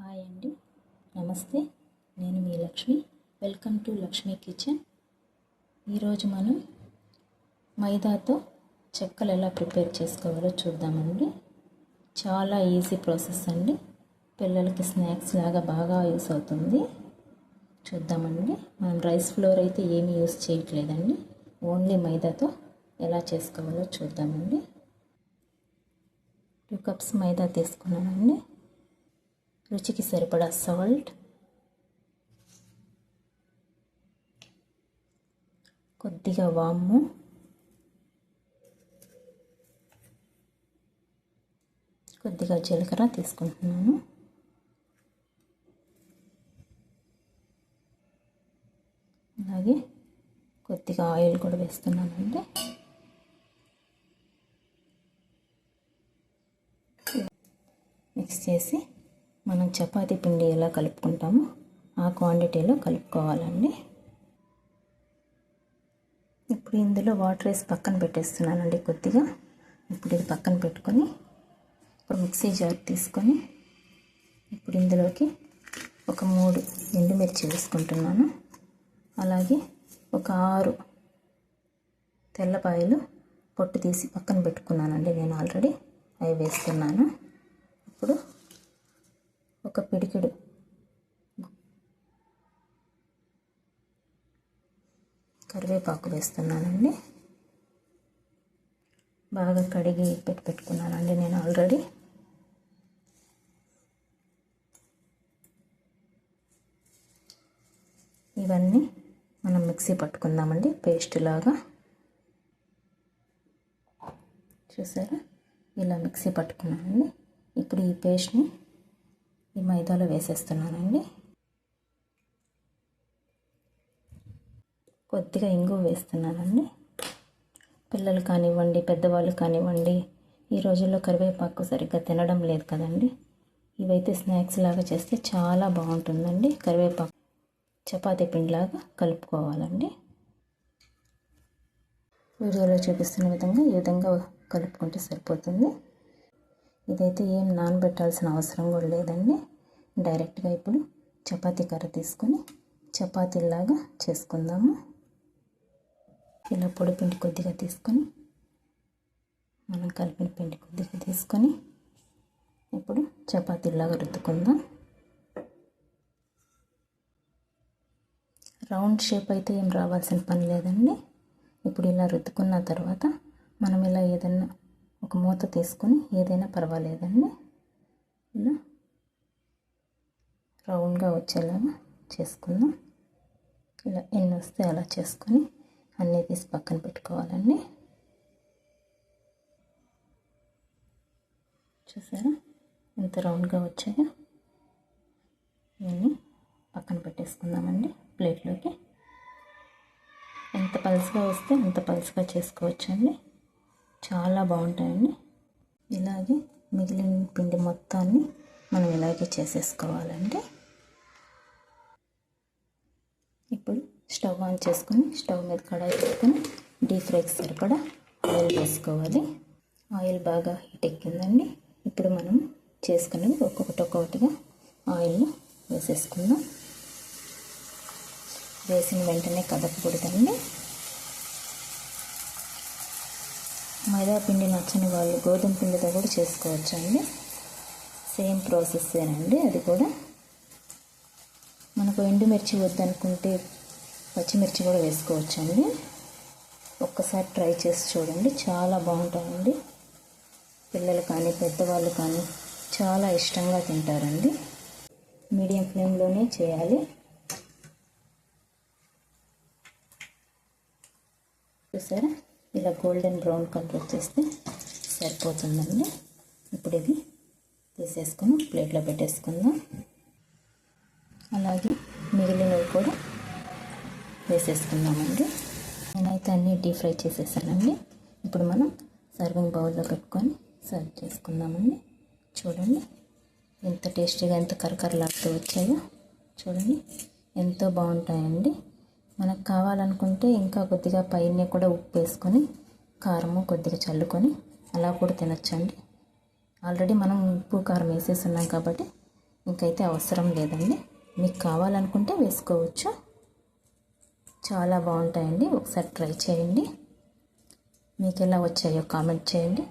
Hi అండి. నమస్తే నేను మీ Lakshmi. Welcome to Lakshmi kitchen. ఈరోజు మనం మైదాతో చెక్కలు ఎలా ప్రిపేర్ చేసుకోవాలో చూద్దామండి. చాలా ఈజీ ప్రాసెస్ అండి. పిల్లలకి స్నాక్స్ లాగా బాగా యూస్ అవుతుంది. చూద్దామండి. మనం రైస్ ఫ్లోర్ అయితే ఏమీ యూస్ చేయట్లేదండి. ఓన్లీ మైదాతో ఎలా చేసుకోవాలో చూద్దామండి. టూ కప్స్ మైదా తీసుకున్నానండి. రుచికి సరిపడా సాల్ట్ కొద్దిగా వాము కొద్దిగా జీలకర్ర తీసుకుంటున్నాను. అలాగే కొద్దిగా ఆయిల్ కూడా వేస్తున్నానండి. మిక్స్ చేసి మనం చపాతీ పిండి ఎలా కలుపుకుంటామో ఆ క్వాంటిటీలో కలుపుకోవాలండి. ఇప్పుడు ఇందులో వాటర్ వేసి పక్కన పెట్టేస్తున్నానండి కొద్దిగా. ఇప్పుడు ఇది పక్కన పెట్టుకొని ఇప్పుడు మిక్సీ జార్ తీసుకొని ఇప్పుడు ఇందులోకి ఒక మూడు ఎండుమిర్చి వేసుకుంటున్నాను. అలాగే ఒక ఆరు తెల్లపాయలు పొట్టు తీసి పక్కన పెట్టుకున్నానండి నేను ఆల్రెడీ. అవి వేస్తున్నాను. ఇప్పుడు ఒక పిడికిడు. కరివేపాకు వేస్తున్నానండి. బాగా కడిగి పెట్టి పెట్టుకున్నానండి నేను ఆల్రెడీ. ఇవన్నీ మనం మిక్సీ పట్టుకుందామండి పేస్ట్ లాగా. చూసారా? ఇలా మిక్సీ పట్టుకున్నానండి. ఇప్పుడు ఈ పేస్ట్ని ఈ మైదాలో వేసేస్తున్నానండి. కొద్దిగా ఇంగు వేస్తున్నానండి. పిల్లలు కానివ్వండి పెద్దవాళ్ళు కానివ్వండి ఈ రోజుల్లో కరివేపాకు సరిగ్గా తినడం లేదు కదండి. ఇవైతే స్నాక్స్ లాగా చేస్తే చాలా బాగుంటుందండి. కరివేపాకు చపాతీ పిండిలాగా కలుపుకోవాలండి. వీడియోలో చూపిస్తున్న విధంగా ఈ విధంగా కలుపుకుంటే సరిపోతుంది. ఇదైతే ఏం నానబెట్టాల్సిన అవసరం కూడా లేదండి. డైరెక్ట్గా ఇప్పుడు చపాతీ కర్ర తీసుకొని చపాతీలాగా చేసుకుందాము. ఇలా పొడి పిండి కొద్దిగా తీసుకొని మనం కలిపిన పిండి కొద్దిగా తీసుకొని ఇప్పుడు చపాతీలాగా రుద్దుకుందాం. రౌండ్ షేప్ అయితే ఏం రావాల్సిన పని లేదండి. ఇప్పుడు ఇలా రుద్దుకున్న తర్వాత మనం ఇలా ఏదైనా ఒక మూత తీసుకొని ఏదైనా పర్వాలేదండి. ఇలా రౌండ్గా వచ్చేలాగా చేసుకుందాం. ఇలా ఎన్ని వస్తే అలా చేసుకొని అన్నీ తీసి పక్కన పెట్టుకోవాలండి. చూసారా? ఎంత రౌండ్గా వచ్చాయో? ఇవన్నీ పక్కన పెట్టేసుకుందామండి ప్లేట్లోకి. ఎంత పలుసుగా వస్తే అంత పలుసుగా చేసుకోవచ్చండి. చాలా బాగుంటాయండి. ఇలాగే మిగిలిన పిండి మొత్తాన్ని మనం ఇలాగే చేసేసుకోవాలండి. ఇప్పుడు స్టవ్ ఆన్ చేసుకొని స్టవ్ మీద కడాయి పెట్టుకొని డీప్ ఫ్రైకి సరిపడా ఆయిల్ వేసుకోవాలి. ఆయిల్ బాగా హీట్ ఎక్కిందండి. ఇప్పుడు మనం చేసుకున్నవి ఒక్కొక్కటి ఒక్కొక్కటిగా ఆయిల్ వేసేసుకుందాం. వేసిన వెంటనే కదపకూడదండి. మైదా పిండి నచ్చని వాళ్ళు గోధుమ పిండితో కూడా చేసుకోవచ్చండి. సేమ్ ప్రాసెస్సేనండి అది కూడా. మనకు ఎండుమిర్చి వద్దనుకుంటే పచ్చిమిర్చి కూడా వేసుకోవచ్చండి. ఒక్కసారి ట్రై చేసి చూడండి. చాలా బాగుంటుందండి పిల్లలు కానీ పెద్దవాళ్ళు కానీ చాలా ఇష్టంగా తింటారండి. మీడియం ఫ్లేమ్లోనే చేయాలి. చూసారా? ఇలా గోల్డెన్ బ్రౌన్ కలర్ వచ్చేస్తే సరిపోతుందండి. ఇప్పుడు ఇది తీసేసుకొని ప్లేట్లో పెట్టేసుకుందాం. అలాగే మిగిలినవి కూడా వేసేసుకుందామండి. నేనైతే అన్నీ డీప్ ఫ్రై చేసేసానండి. ఇప్పుడు మనం సర్వింగ్ బౌల్లో పెట్టుకొని సర్వ్ చేసుకుందామండి. చూడండి ఎంత టేస్టీగా ఎంత కరకరలాడుతూ వచ్చాయో చూడండి ఎంతో బాగుంటాయండి. మనకు కావాలనుకుంటే ఇంకా కొద్దిగా పైన కూడా ఉప్పు వేసుకొని కారము కొద్దిగా చల్లుకొని అలా కూడా తినచ్చండి. ఆల్రెడీ మనం ఉప్పు కారం వేసేస్తున్నాం కాబట్టి ఇంకైతే అవసరం లేదండి. మీకు కావాలనుకుంటే వేసుకోవచ్చు? చాలా బాగుంటాయండి. ఒకసారి ట్రై చేయండి. మీకు ఎలా వచ్చాయో కామెంట్ చేయండి.